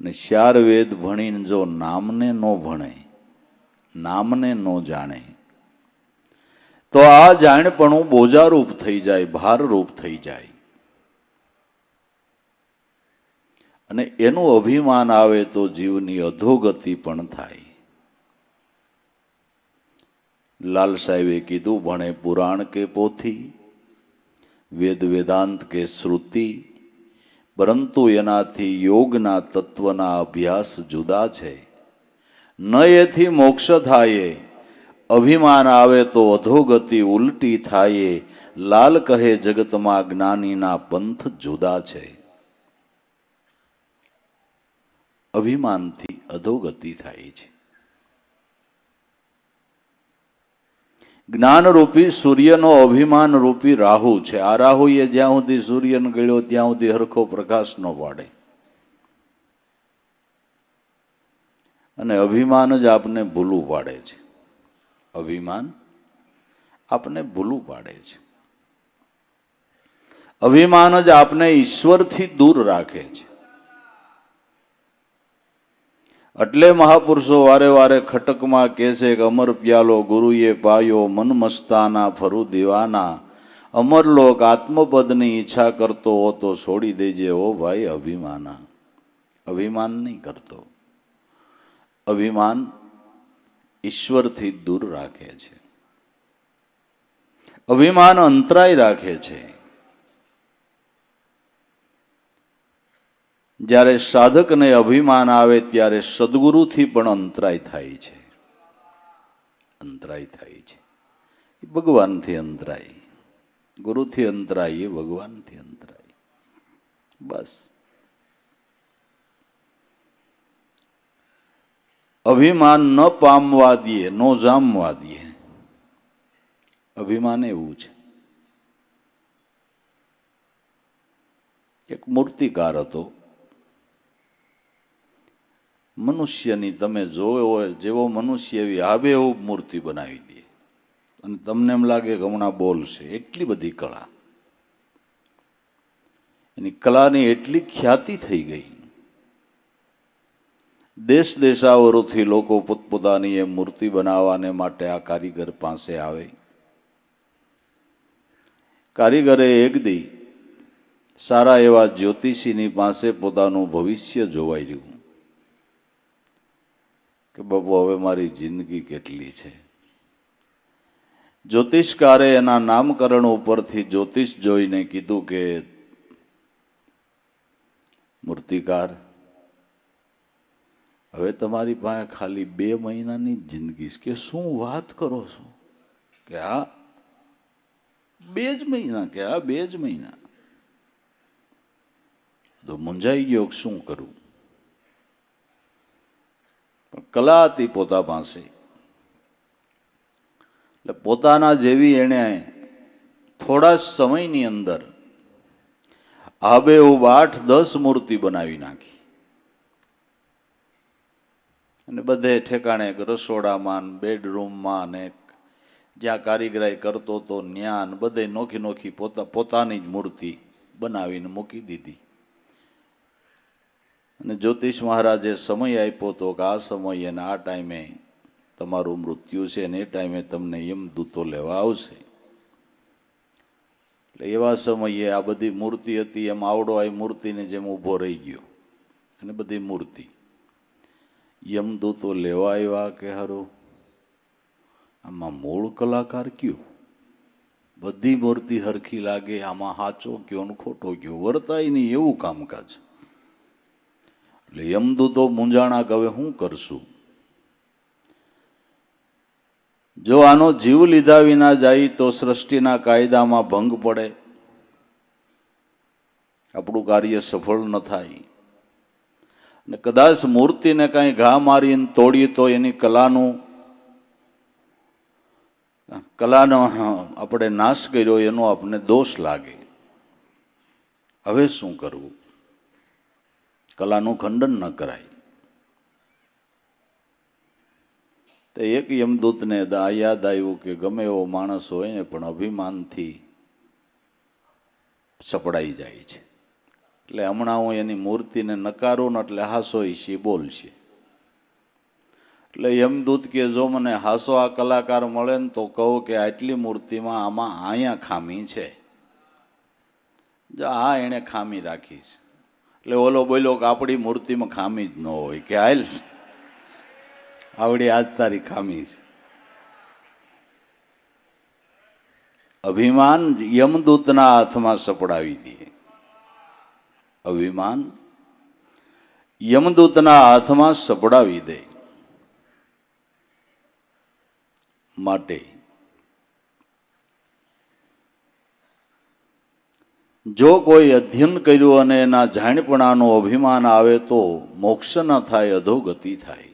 ને ચાર વેદ ભણીને જો નામને ન ભણે, નામને ન જાણે, તો આ જાણપણું બોજારૂપ થઈ જાય, ભારરૂપ થઈ જાય. અને એનું અભિમાન આવે તો જીવની અધોગતિ પણ થાય. લાલ સાહેબે કીધું, ભણે પુરાણ કે પોથી, વેદ વેદાંત કે શ્રુતિ પરંતુ એનાથી યોગના તત્વના અભ્યાસ જુદા છે. ન એથી મોક્ષ થાય, અભિમાન આવે તો અધોગતિ ઉલટી થાય, લાલ કહે જગતમાં જ્ઞાનીના પંથ જુદા છે. અભિમાનથી અધોગતિ થાય છે. જ્ઞાનરૂપી સૂર્યનો અભિમાન રૂપી રાહુ છે. આ રાહુએ જ્યાં સુધી સૂર્યને ગળ્યો, ત્યાં સુધી હરખો પ્રકાશ ન પાડે. અને અભિમાન જ આપને ભૂલું પાડે છે. અભિમાન આપને ભૂલું પાડે છે. અભિમાન જ આપને ઈશ્વરથી દૂર રાખે છે. એટલે મહાપુરુષો વારે વારે ખટકમાં કહે કે, અમર પ્યાલો ગુરુએ પાયો મન મસ્તાના ફરુ દીવાના. અમરલોક આત્મપદની ઈચ્છા કરતો હો તો છોડી દેજે ઓ ભાઈ અભિમાના. અભિમાન નહીં કરતો. અભિમાન ઈશ્વરથી દૂર રાખે છે. અભિમાન અંતરાય રાખે છે. જ્યારે સાધકને અભિમાન આવે ત્યારે સદગુરુથી પણ અંતરાય થાય છે. અંતરાય થાય છે. ભગવાનથી અંતરાય. ગુરુથી અંતરાય, એ ભગવાનથી અંતરાય. બસ. અભિમાન ન પામવા દઈએ, ન જામવા દઈએ. અભિમાન એવું છે. એક મૂર્તિકાર હતો. મનુષ્યની તમે જોયો હોય, જેવો મનુષ્ય એવી આબેહૂબ મૂર્તિ બનાવી દે. અને તમને એમ લાગે કે હમણાં બોલશે એટલી બધી કળા. એની કલાની એટલી ખ્યાતિ થઈ ગઈ. દેશ દેશાવરોથી લોકો પોતપોતાની એ મૂર્તિ બનાવવાને માટે આ કારીગર પાસે આવે. કારીગરે એક દી સારા એવા જ્યોતિષીની પાસે પોતાનું ભવિષ્ય જોવાઈ રહ્યું. કે બાપુ, હવે મારી જિંદગી કેટલી છે? જ્યોતિષકારે એના નામકરણ ઉપરથી જ્યોતિષ જોઈને કીધું કે, મૂર્તિકાર, હવે તમારી પાસે ખાલી બે મહિનાની જિંદગી કે શું વાત કરો છો? કે આ બે જ મહિના, કે આ બે જ મહિના? તો મૂંઝાઈ ગયો શું કરું? કલા હતી પોતા પાસે. એટલે પોતાના જેવી એણે થોડા સમયની અંદર આબેહૂબ આઠ, દસ મૂર્તિ બનાવી નાખી. અને બધે ઠેકાણે રસોડામાં બેડરૂમમાં ને જ્યાં કારીગરાઈ કરતો તો ન્યાન બધે નોખી નોખી પોતા, પોતાની જ મૂર્તિ બનાવીને મૂકી દીધી. અને જ્યોતિષ મહારાજે સમય આપ્યો તો કે આ સમયે અને આ ટાઈમે તમારું મૃત્યુ છે અને એ ટાઈમે તમને યમદૂતો લેવા આવશે. એટલે એવા સમયે આ બધી મૂર્તિ હતી, એમ આવડો આ મૂર્તિને જેમ ઊભો રહી ગયો. અને બધી મૂર્તિ. યમદૂતો લેવા આવ્યા કે હારું? આમાં મૂળ કલાકાર કયો? બધી મૂર્તિ હરખી લાગે, આમાં સાચો કયો ને ખોટો કયો? વર્તાય નહીં એવું કામકાજ. એટલે યમદૂતો મૂંઝાણા હવે શું કરશું? જો આનો જીવ લીધા વિના જાય તો સૃષ્ટિના કાયદામાં ભંગ પડે. આપણું કાર્ય સફળ ન થાય. ને કદાચ મૂર્તિને કાંઈ ઘા મારીને તોડીએ તો એની કલાનું, કલાનો આપણે નાશ કર્યો એનો આપણને દોષ લાગે. હવે શું કરવું? કલાનું ખંડન ન કરાય. તો એક યમદૂતને યાદ આવ્યું કે ગમે એવો માણસ હોય ને પણ અભિમાનથી સપડાઈ જાય છે. એટલે હમણાં હું એની મૂર્તિને નકારું ને એટલે હાસો ઈશી બોલશે. એટલે યમદૂત કે જો મને હાસો આ કલાકાર મળે ને તો કહું કે આટલી મૂર્તિમાં આમાં અહીંયા ખામી છે. આ એણે ખામી રાખી છે. એટલે ઓલો બોલ્યો કે આપણી મૂર્તિમાં ખામી જ ન હોય, કે હાલ આવડી આજ તારી ખામી છે. અભિમાન યમદૂતના હાથમાં સપડાવી દે. અભિમાન યમદૂતના હાથમાં સપડાવી દે. માટે જો કોઈ અધ્યયન કર્યું અને એના જાણપણાનું અભિમાન આવે તો મોક્ષ ન થાય, અધોગતિ થાય.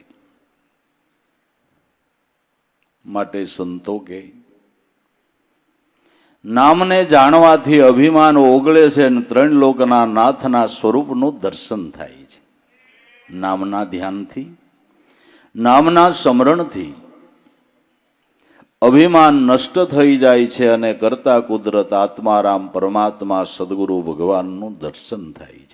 માટે સંતો કે, નામને જાણવાથી અભિમાન ઓગળે છે અને ત્રણ લોકના નાથના સ્વરૂપનું દર્શન થાય છે. નામના ધ્યાનથી, નામના સ્મરણથી અભિમાન નષ્ટ થઈ જાય છે અને કરતા કુદરત આત્મારામ પરમાત્મા સદગુરુ ભગવાનનું દર્શન થાય છે.